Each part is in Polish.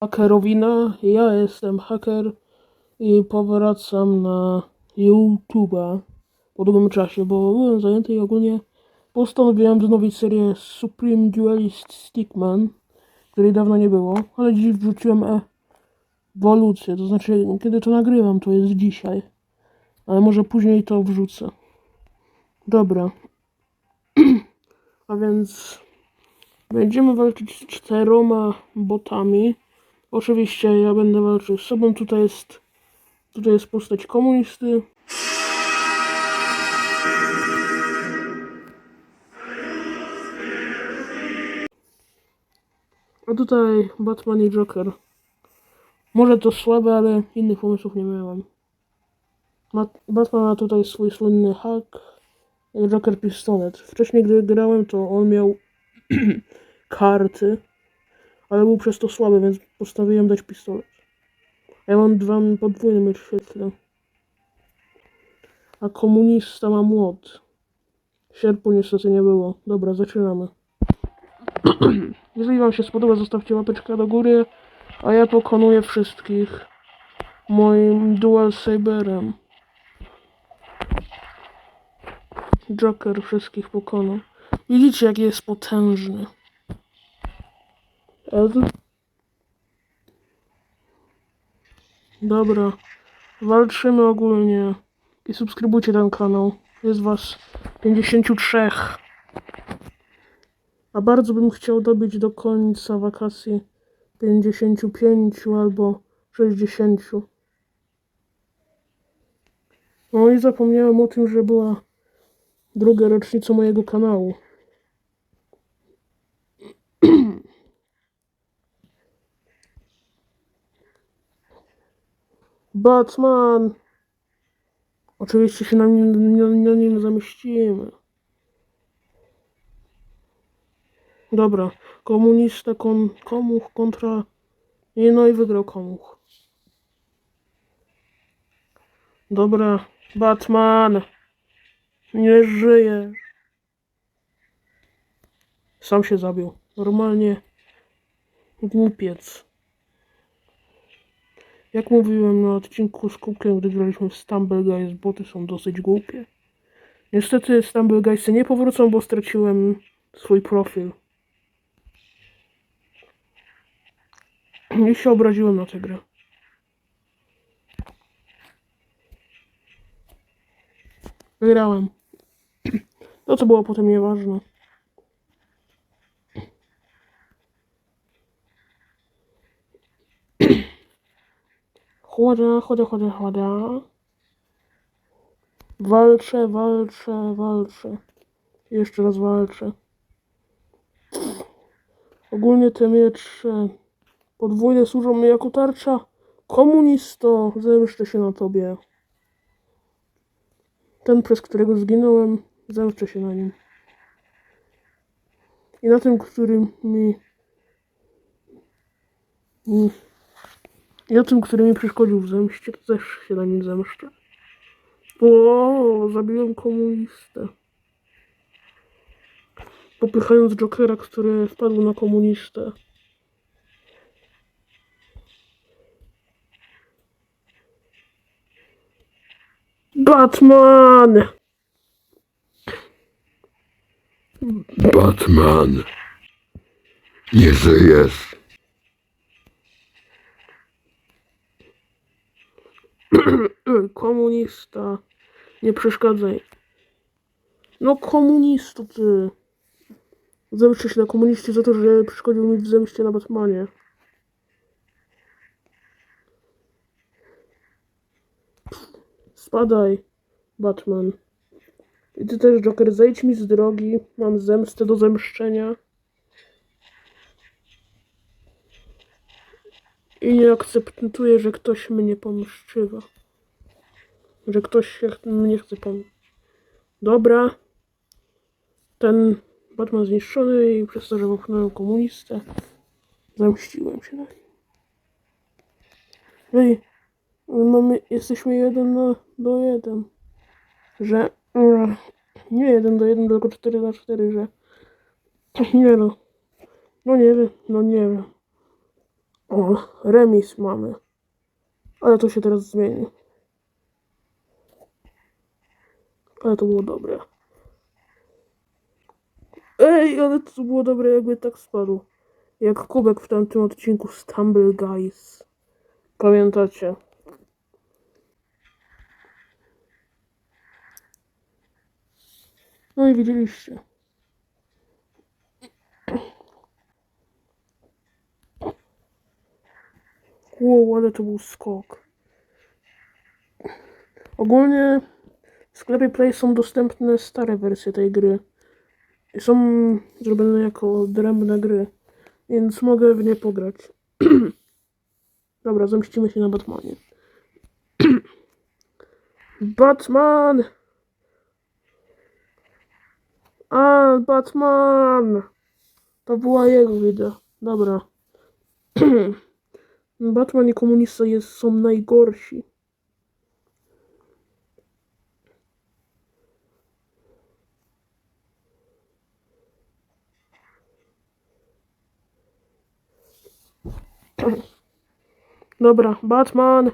Hakerowina, ja jestem haker i powracam na YouTube'a. Po długim czasie, bo byłem zajęty i ogólnie postanowiłem wznowić serię Supreme Duelist Stickman, której dawno nie było, ale dziś wrzuciłem ewolucję, to znaczy kiedy to nagrywam, to jest dzisiaj, ale może później to wrzucę. Dobra, a więc będziemy walczyć z czteroma botami. Oczywiście ja będę walczył z sobą. Tutaj jest, tutaj jest postać komunisty. A tutaj Batman i Joker. Może to słabe, ale innych pomysłów nie miałem. Ma, Batman ma tutaj swój słynny hak, Joker pistolet. Wcześniej, gdy grałem, to on miał karty, ale był przez to słaby, więc postanowiłem dać pistolet. Ja mam dwa podwójne miecz. A komunista ma młot. Sierpu niestety nie było. Dobra, zaczynamy. Jeżeli wam się spodoba, zostawcie łapeczkę do góry, a ja pokonuję wszystkich moim Dual Saberem. Joker wszystkich pokonał. Widzicie, jaki jest potężny. Dobra, walczymy ogólnie i subskrybujcie ten kanał. Jest was 53. A bardzo bym chciał dobić do końca wakacji 55 albo 60. No i zapomniałem o tym, że była druga rocznica mojego kanału. Batman! Oczywiście się na na, na nim zamieścimy. Dobra, komunista kon, komuch kontra... Nie, no i wygrał komuch. Dobra, Batman! Nie żyjesz. Sam się zabił. Normalnie głupiec. Jak mówiłem na odcinku z Kubkiem, gdy graliśmy w Stumble Guys, boty są dosyć głupie. Niestety Stumble Guysy nie powrócą, bo straciłem swój profil. I się obraziłem na tę grę. Wygrałem. To co było potem nieważne. Chłoda, chłoda, chłoda, chłoda. Walczę, walczę, walczę. Jeszcze raz walczę. Ogólnie te miecze podwójne służą mi jako tarcza. Komunisto, zemszczę się na tobie. Ten, przez którego zginąłem, zemszczę się na nim. I na tym, który mi... mi na tym, który mi przeszkodził w zemście, to też się na nim zemszczę. O, zabiłem komunistę. Popychając Jokera, który wpadł na komunistę. Batman! Batman. Nie żyjesz. Komunista. Nie przeszkadzaj. No komunisto ty. Zemszczę się na komuniście za to, że przeszkodził mi w zemście na Batmanie. Spadaj, Batman. I ty też, Joker, zejdź mi z drogi. Mam zemstę do zemszczenia. I nie akceptuję, że ktoś mnie pomszczywa. Że ktoś się ch- mnie chce pomóc. Dobra. Ten Batman zniszczony i przez to, że popchnąłem komunistę, zemściłem się na nim. Ej, mamy, jesteśmy jeden na, do jeden. Że, e, nie jeden do jeden, tylko cztery na cztery, że, nie no. No nie wiem, no nie wiem. O, remis mamy. Ale to się teraz zmieni. Ale to było dobre. Ej, ale to było dobre, jakby tak spadł. Jak kubek w tamtym odcinku Stumble Guys. Pamiętacie? No i widzieliście. Wow, ale to był skok. Ogólnie w sklepie Play są dostępne stare wersje tej gry. Są zrobione jako odrębne gry, więc mogę w nie pograć. Dobra, zemścimy się na Batmanie. Batman! A, Batman! To była jego wida. Dobra. Batman i komunista jest, są najgorsi. Dobra, Batman.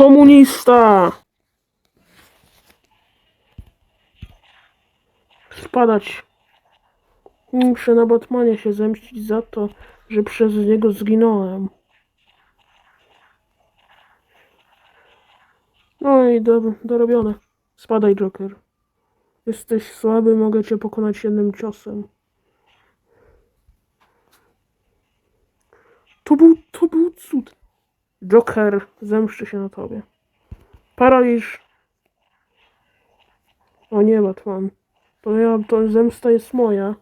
Komunista! Spadać. Muszę na Batmanie się zemścić za to, że przez niego zginąłem. No i do, dorobione. Spadaj, Joker. Jesteś słaby, mogę cię pokonać jednym ciosem. To był, to był cud. Joker, zemszczę się na tobie. Paraliż. O nie, Batman. To ja, to zemsta jest moja.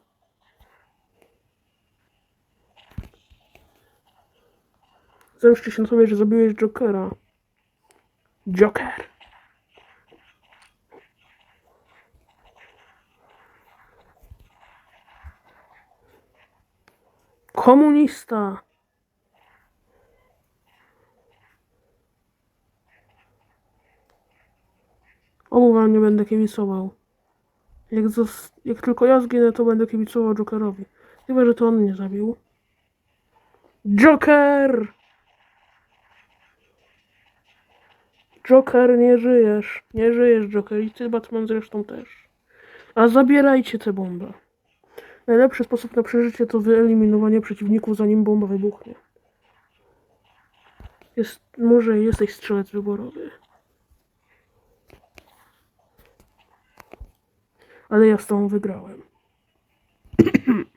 Zemszczę się na tobie, że zabiłeś Jokera. Joker. Komunista. Nie będę kibicował. Jak, jak tylko ja zginę, to będę kibicował Jokerowi. Chyba, że to on mnie zabił. Joker! Joker, nie żyjesz. Nie żyjesz, Joker. I ty, Batman, zresztą też. A zabierajcie tę bombę. Najlepszy sposób na przeżycie to wyeliminowanie przeciwników, zanim bomba wybuchnie. Jest, może jesteś strzelec wyborowy. Ale ja z tą wygrałem.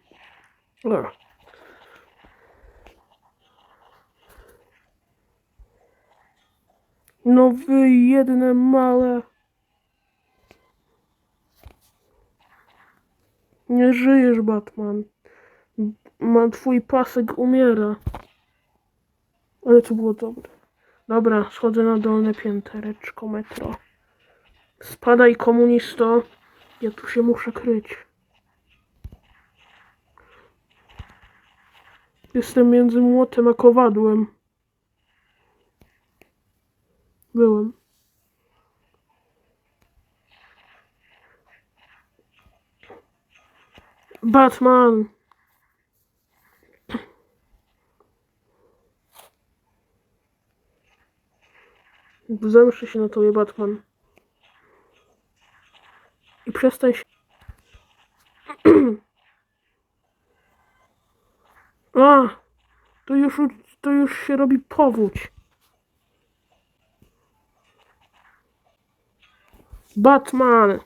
No wy jedne małe. Nie żyjesz, Batman. Ma twój pasek umiera. Ale to było dobre. Dobra, schodzę na dolne piętereczko metro. Spadaj, komunisto. Ja tu się muszę kryć. Jestem między młotem a kowadłem. Byłem. Batman! Zemszę się na tobie, Batman. Przestań się... A! To już, to już się robi powódź. Batman!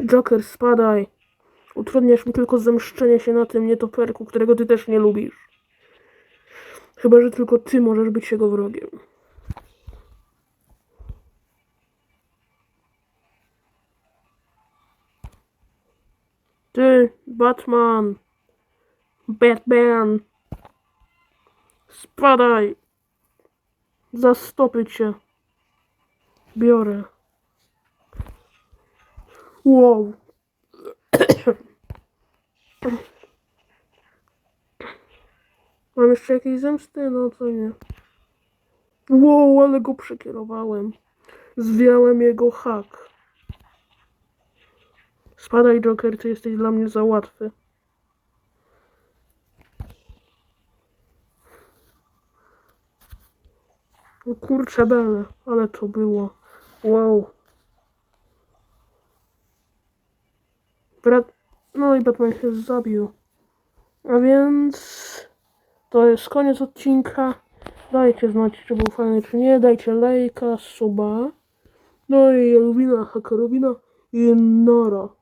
Joker, spadaj. Utrudniasz mi tylko zemszczenie się na tym nietoperku, którego ty też nie lubisz. Chyba, że tylko ty możesz być jego wrogiem. Ty, Batman. Batman. Spadaj. Za stopy cię. Biorę. Wow. Mam jeszcze jakieś zemsty? No to nie. Wow, ale go przekierowałem. Zwiałem jego hak. Spadaj, Joker, ty jesteś dla mnie za łatwy. O kurczę bele, ale to było. Wow. Brat... No i Batman się zabił. A więc... To jest koniec odcinka. Dajcie znać, czy był fajny, czy nie. Dajcie lajka, suba. No i Lubina, Hakarubina i Nara.